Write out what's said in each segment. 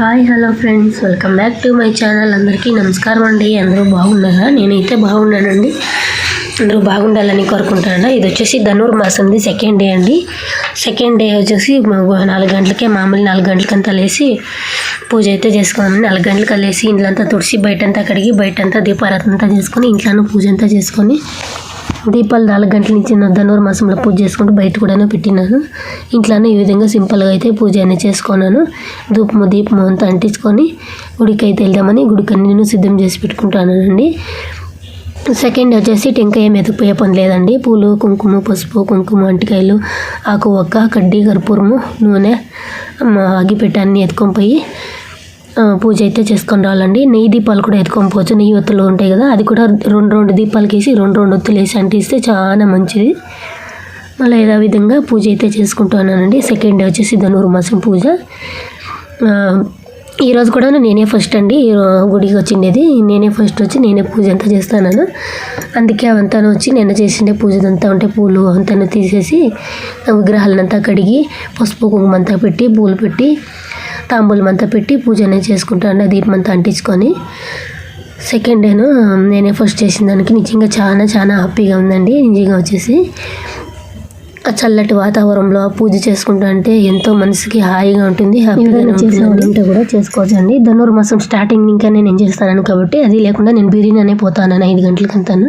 Hi hello friends. Welcome back to my channel. అందరికీ నమస్కారం అండి. అందరూ బాగున్నారా? నేనైతే బాగున్నానండి. అందరూ బాగుండాలని కోరుకుంటాను ఇది వచ్చేసి ధనుర్ మాసంది సెకండ్ డే అండి. సెకండ్ డే వచ్చేసి నాలుగు గంటలకే మామూలు నాలుగు గంటలకంతా లేసి పూజ అయితే చేసుకున్నాను నాలుగు గంటలకు లేసి ఇంట్లంతా తుడిచి బయటంతా కడిగి బయటంతా దీపారాధన చేసుకొని ఇంట్లోనూ పూజ అంతా చేసుకొని దీపాలు నాలుగు గంటల నుంచి నా ధనుర్ మాసంలో పూజ చేసుకుంటూ బయట కూడా పెట్టినాను. ఇంట్లోనే ఈ విధంగా సింపుల్గా అయితే పూజ అనేది చేసుకున్నాను. ధూపము దీపము అంతా అంటించుకొని గుడికి అయితే వెళ్దామని గుడికి నేను సిద్ధం చేసి పెట్టుకుంటానండి సెకండ్ వచ్చేసి టెంకాయ మెతుకుపోయే పని లేదండి. పూలు కుంకుమ పసుపు కుంకుమ అంటికాయలు ఆకు ఒక్క కడ్డీ కర్పూరము నూనె మ, ఎత్తుకొని పోయి పూజ అయితే చేసుకొని రావాలండి. నెయ్యి దీపాలు కూడా ఎత్తుకొని పోవచ్చు. నెయ్యి ఒత్తులు ఉంటాయి కదా అది కూడా రెండు రెండు దీపాలకి వేసి రెండు రెండు ఒత్తులు వేసి అంటిస్తే చాలా మంచిది. మళ్ళీ ఏదో విధంగా పూజ అయితే చేసుకుంటున్నానండి సెకండ్ డే వచ్చేసి ధనుర్మాసం పూజ. ఈరోజు కూడా నేనే ఫస్ట్ అండి. ఈ గుడికి వచ్చిండేది. నేనే ఫస్ట్ వచ్చి నేనే పూజ అంతా చేస్తాను అందుకే అవంతా వచ్చి నిన్న చేసిండే పూజదంతా ఉంటే పూలు అంతా తీసేసి విగ్రహాలనంతా కడిగి పసుపు కుంకుమంతా పెట్టి పూలు పెట్టి తాంబూలం అంతా పెట్టి పూజ అనేది చేసుకుంటాను దీపం అంతా అంటించుకొని సెకండ్ డేను నేనే ఫస్ట్ చేసిన దానికి నిజంగా చాలా చాలా హ్యాపీగా ఉందండి నిజంగా వచ్చేసి. ఆ చల్లటి వాతావరణంలో పూజ చేసుకుంటా అంటే ఎంతో మనసుకి హాయిగా ఉంటుంది హ్యాపీగా ఉంటే కూడా చేసుకోవచ్చు అండి ధనుర్మాసం స్టార్టింగ్ ఇంకా నేను చేస్తాను కాబట్టి అది లేకుండా నేను బిర్యానీ పోతాను ఐదు గంటలకు అంతాను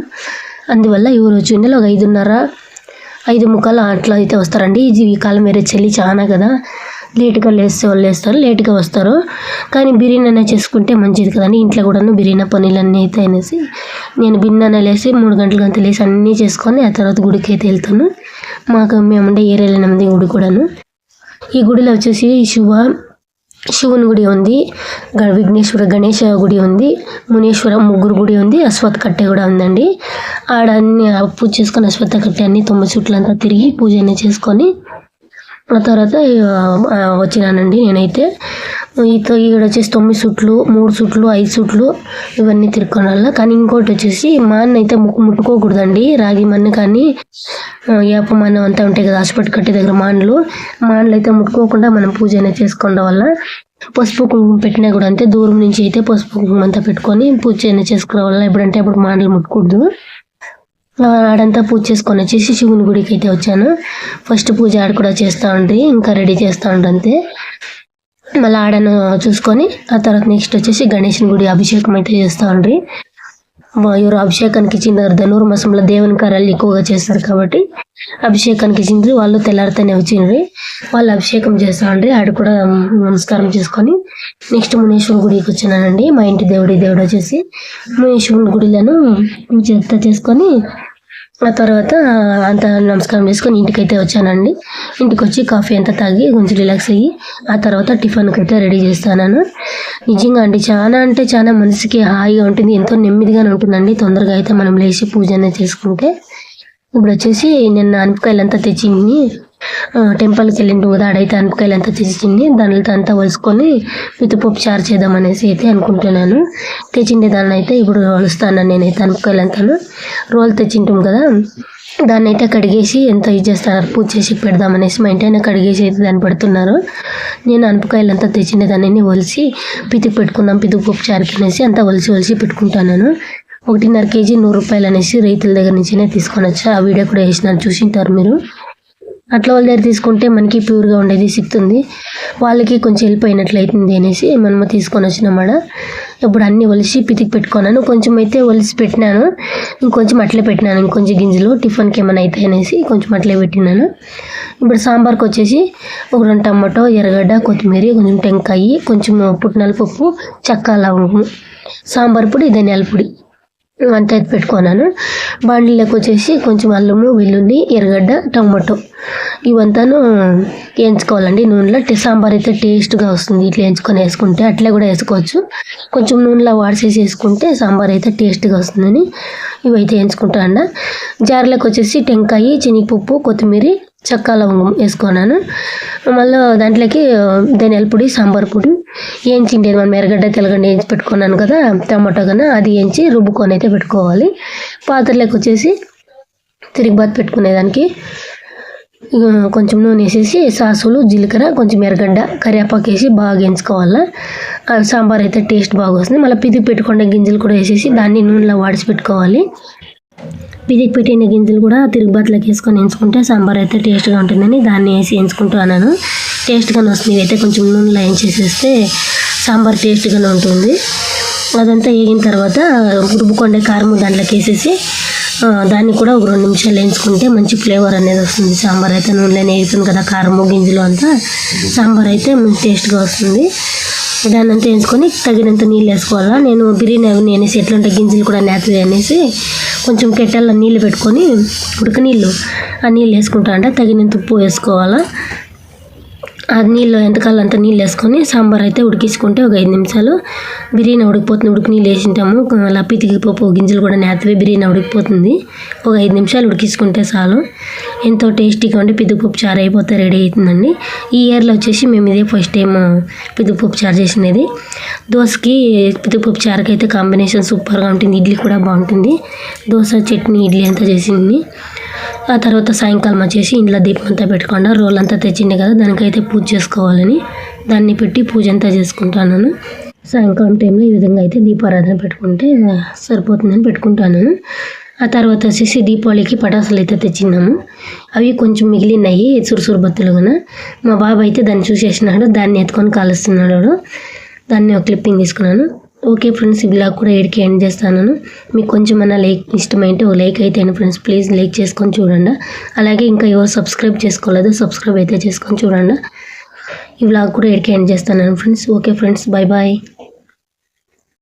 అందువల్ల ఎవరు వచ్చి ఉండాలి ఒక ఐదున్నర ఐదు ముక్కలు అట్లా అయితే వస్తారండి. ఇది ఈ కాలం వేరే చలి చాలా కదా. లేట్గా లేస్తే వాళ్ళు లేస్తారు లేట్గా వస్తారు. కానీ బిర్యానీ అనేది చేసుకుంటే మంచిది కదండి. ఇంట్లో కూడాను బిర్యానీ పనులన్నీ అయితే అనేసి నేను బిన్నెన లేసి మూడు గంటలకు అంత లేసి అన్నీ చేసుకొని ఆ తర్వాత గుడికి అయితే వెళ్తాను. మాకు మేముండే ఏరియాలో ఎనిమిది గుడి కూడాను. ఈ గుడిలో వచ్చేసి శివ శివుని గుడి ఉంది గ- విఘ్నేశ్వర గణేష గుడి ఉంది మునీశ్వర ముగ్గురు గుడి ఉంది అశ్వత్ కట్టె కూడా ఉందండి. ఆడ అన్ని ఆ పూజ చేసుకొని అశ్వత్థ కట్టె అన్ని తొమ్మిది చుట్లంతా తిరిగి పూజ అన్నీ చేసుకొని ఆ తర్వాత వచ్చినానండి నేనైతే. ఈతో ఈడ వచ్చేసి తొమ్మిది సుట్లు మూడు సుట్లు ఐదు సుట్లు ఇవన్నీ తిరుక్కొని వల్ల కానీ ఇంకోటి వచ్చేసి మాన్న అయితే ముక్కు ముట్టుకోకూడదండి రాగి మన్ను కానీ ఆ, వేప మన్ను అంతా ఉంటాయి కదా హాస్పిటల్ కట్టే దగ్గర మాన్లు మాన్లు అయితే ముట్టుకోకుండా మనం పూజ అనేది చేసుకోవడం వల్ల పసుపు కుంకుమ పెట్టినా కూడా అంతే. దూరం నుంచి అయితే పసుపు కుంకుమ అంతా పెట్టుకొని పూజ అయినా చేసుకోవడం వల్ల ఎప్పుడంటే అప్పుడు మాటలు ముట్టుకూడదు ఆడంతా పూజ చేసుకొని వచ్చేసి శివుని గుడికి అయితే వచ్చాను. ఫస్ట్ పూజ ఆడ కూడా చేస్తూ ఉండి ఇంకా రెడీ చేస్తూ ఉండి అంతే. మళ్ళీ ఆడను చూసుకొని ఆ తర్వాత నెక్స్ట్ వచ్చేసి గణేషుని గుడి అభిషేకం అయితే చేస్తూ ఉండ్రి. మా అభిషేకానికి ఇచ్చినారు ధనుర్మాసంలో దేవుని కార్యాలు ఎక్కువగా చేస్తారు కాబట్టి అభిషేకానికి ఇచ్చిండ్రి వాళ్ళు తెల్లారితేనే వచ్చిండ్రి. వాళ్ళు అభిషేకం చేస్తామండి ఉండ్రి ఆడ కూడా నమస్కారం చేసుకొని నెక్స్ట్ మునేశ్వర గుడికి వచ్చినానండి. మా ఇంటి దేవుడి దేవుడు వచ్చేసి మునేశ్వరుని గుడిలను పూజ చేసుకొని ఆ తర్వాత అంత నమస్కారం చేసుకొని ఇంటికైతే వచ్చానండి. ఇంటికి వచ్చి కాఫీ అంతా తాగి కొంచెం రిలాక్స్ అయ్యి ఆ తర్వాత టిఫిన్కి అయితే రెడీ చేస్తాను నిజంగా అండి చాలా అంటే చాలా మనసుకి హాయిగా ఉంటుంది ఎంతో నెమ్మదిగానే ఉంటుందండి. తొందరగా అయితే మనం లేచి పూజ అనేది చేసుకుంటే. ఇప్పుడు వచ్చేసి నిన్న అనపకాయలంతా తెచ్చింది టెంపుల్కి వెళ్ళిండు కదా ఆడైతే అనపకాయలంతా తెచ్చింది. దానితో అంతా వలుసుకొని పితుపప్పు చారు చేద్దాం అనేసి అయితే అనుకుంటున్నాను. తెచ్చిండే దాన్ని అయితే ఇప్పుడు వలుస్తాను నేనైతే అనపకాయలంతాను రోలు తెచ్చింటాం కదా దాన్ని అయితే కడిగేసి ఎంత ఇది చేస్తారు పూజ చేసి పెడదామనేసి మా ఇంటి కడిగేసి అయితే దాన్ని పెడుతున్నారు. నేను అనపకాయలంతా తెచ్చిన దాన్ని ఒలిసి పితికి పెట్టుకుందాం పితుకు పప్పు చారుకి అనేసి అంతా ఒలిసి ఒలిసి పెట్టుకుంటున్నాను. ఒకటిన్నర కేజీ నూరు రూపాయలు అనేసి రైతుల దగ్గర నుంచినే తీసుకొని వచ్చా ఆ వీడియో కూడా వేసినాను చూసింటారు మీరు. అట్లా వాళ్ళ దగ్గర తీసుకుంటే మనకి ప్యూర్గా ఉండేది సిక్తుంది వాళ్ళకి కొంచెం వెళ్ళిపోయినట్లు అవుతుంది అనేసి మనము తీసుకొని వచ్చినామాట ఇప్పుడు అన్నీ ఒలిసి పితికి పెట్టుకున్నాను. కొంచెం అయితే ఒలిసి పెట్టినాను. ఇంకొంచెం అట్లే పెట్టినాను. ఇంకొంచెం గింజలు టిఫిన్కి ఏమైనా అవుతాయి అనేసి కొంచెం అట్లే పెట్టినాను. ఇప్పుడు సాంబార్కి వచ్చేసి ఒక రెండు టమాటో ఎర్రగడ్డ కొత్తిమీర కొంచెం టెంకాయ కొంచెం పుట్నాల పప్పు చెక్క లవంగం సాంబార్ పొడి ధనియాల పొడి. అంత అయితే పెట్టుకున్నాను. బాండీలోకి వచ్చేసి కొంచెం అల్లము వెల్లుల్లి ఎర్రగడ్డ టమాటో ఇవంతాను వేయించుకోవాలండి. నూనెలో టే- సాంబార్ అయితే టేస్ట్గా వస్తుంది. ఇట్లా వేయించుకొని వేసుకుంటే అట్లే కూడా వేసుకోవచ్చు. కొంచెం నూనెలో వాడిసేసి వేసుకుంటే సాంబార్ అయితే టేస్ట్గా వస్తుందని ఇవైతే వేయించుకుంటా అండ జార్లోకి వచ్చేసి టెంకాయ శనగపప్పు కొత్తిమీర చక్కా లవంగం వేసుకున్నాను. మళ్ళీ దాంట్లోకి ధనియాల పొడి సాంబార్ పొడి వేయించిండేది మనం ఎర్రగడ్డ తెల్లగడ్డ వేయించి పెట్టుకున్నాను కదా టమాటో కన్నా అది వేయించి రుబ్బుకొని అయితే పెట్టుకోవాలి. పాత్రలోకి వచ్చేసి తిరిగిబాత్ పెట్టుకునేదానికి కొంచెం నూనె వేసేసి సాసులు జీలకర్ర కొంచెం ఎర్రగడ్డ కరివేపాకు వేసి బాగా వేయించుకోవాలా. సాంబార్ అయితే టేస్ట్ బాగా వస్తుంది. మళ్ళీ పిదికి పెట్టుకునే గింజలు కూడా వేసేసి దాన్ని నూనెలో వాడిచి పెట్టుకోవాలి. పిదికి పెట్టిన గింజలు కూడా తిరుగుబాతులోకి వేసుకొని ఎంచుకుంటే సాంబార్ అయితే టేస్ట్గా ఉంటుందని దాన్ని వేసి ఎంచుకుంటున్నాను టేస్ట్గానే వస్తుంది. అయితే కొంచెం నూనెలో వేయించేసేస్తే సాంబార్ టేస్ట్గానే ఉంటుంది. అదంతా వేగిన తర్వాత రుబ్బుకొండే కారం దాంట్లోకి వేసేసి దాన్ని కూడా ఒక రెండు నిమిషాలు వేయించుకుంటే మంచి ఫ్లేవర్ అనేది వస్తుంది. సాంబార్ అయితే నూనెలో వేగుతుంది కదా కారము గింజలు అంతా. సాంబార్ అయితే మంచి టేస్ట్గా వస్తుంది. దాన్ని అంతా వేసుకొని తగినంత నీళ్ళు వేసుకోవాలా? నేను బిర్యానీ అవన్నీ అనేసి ఎట్లుంటే గింజలు కూడా నేతవి అనేసి కొంచెం కెట్టెల్లో నీళ్ళు పెట్టుకొని ఉడక నీళ్ళు ఆ నీళ్ళు వేసుకుంటా అంటే తగినంత ఉప్పు వేసుకోవాలా. ఆ నీళ్ళు ఎంతకాలం అంత నీళ్ళు వేసుకొని సాంబార్ అయితే ఉడికించుకుంటే ఒక ఐదు నిమిషాలు బిర్యానీ ఉడికిపోతుంది. ఉడికి నీళ్ళు వేసింటాము. అలా పితికి పప్పు గింజలు కూడా నేతవే బిర్యానీ ఉడికిపోతుంది. ఒక ఐదు నిమిషాలు ఉడికించుకుంటే చాలు. ఎంతో టేస్టీగా ఉండి పిదుపప్పు చారు అయిపోతే రెడీ అవుతుందండి. ఈ ఇయర్లో వచ్చేసి మేము ఇదే ఫస్ట్ టైం పిదుపప్పు చారు చేసినది. దోశకి పిదుపప్పు చారుకి అయితే కాంబినేషన్ సూపర్గా ఉంటుంది. ఇడ్లీ కూడా బాగుంటుంది. దోశ చట్నీ ఇడ్లీ అంతా చేసింది. ఆ తర్వాత సాయంకాలం వచ్చేసి ఇంట్లో దీపం అంతా పెట్టుకుండా రోల్ అంతా తెచ్చిండే కదా దానికైతే పూజ చేసుకోవాలని దాన్ని పెట్టి పూజ అంతా చేసుకుంటాను సాయంకాలం టైంలో ఈ విధంగా అయితే దీపారాధన పెట్టుకుంటే సరిపోతుందని పెట్టుకుంటాను ఆ తర్వాత వచ్చేసి దీపావళికి పటాసులు అయితే తెచ్చినాము అవి కొంచెం మిగిలినాయి సురుసురు బత్తులు కన్నా మా బాబాయ్ అయితే దాన్ని చూసేసినాడు దాన్ని ఎత్తుకొని కాలుస్తున్నాడు దాన్ని ఒక క్లిప్పింగ్ తీసుకున్నాను. ఓకే ఫ్రెండ్స్ ఇలా కూడా ఏడికి ఎండ్ చేస్తాను. మీకు కొంచెం అన్న లైక్ ఇష్టమైతే ఓ లైక్ అయితే ఫ్రెండ్స్ ప్లీజ్ లైక్ చేసుకొని చూడండి. అలాగే ఇంకా ఎవరు సబ్స్క్రైబ్ చేసుకోలేదు సబ్స్క్రైబ్ అయితే చేసుకొని చూడండి. ఈ బ్లాగ్ కూడా ఎడికి ఎండ్ చేస్తాను friends. Okay friends bye bye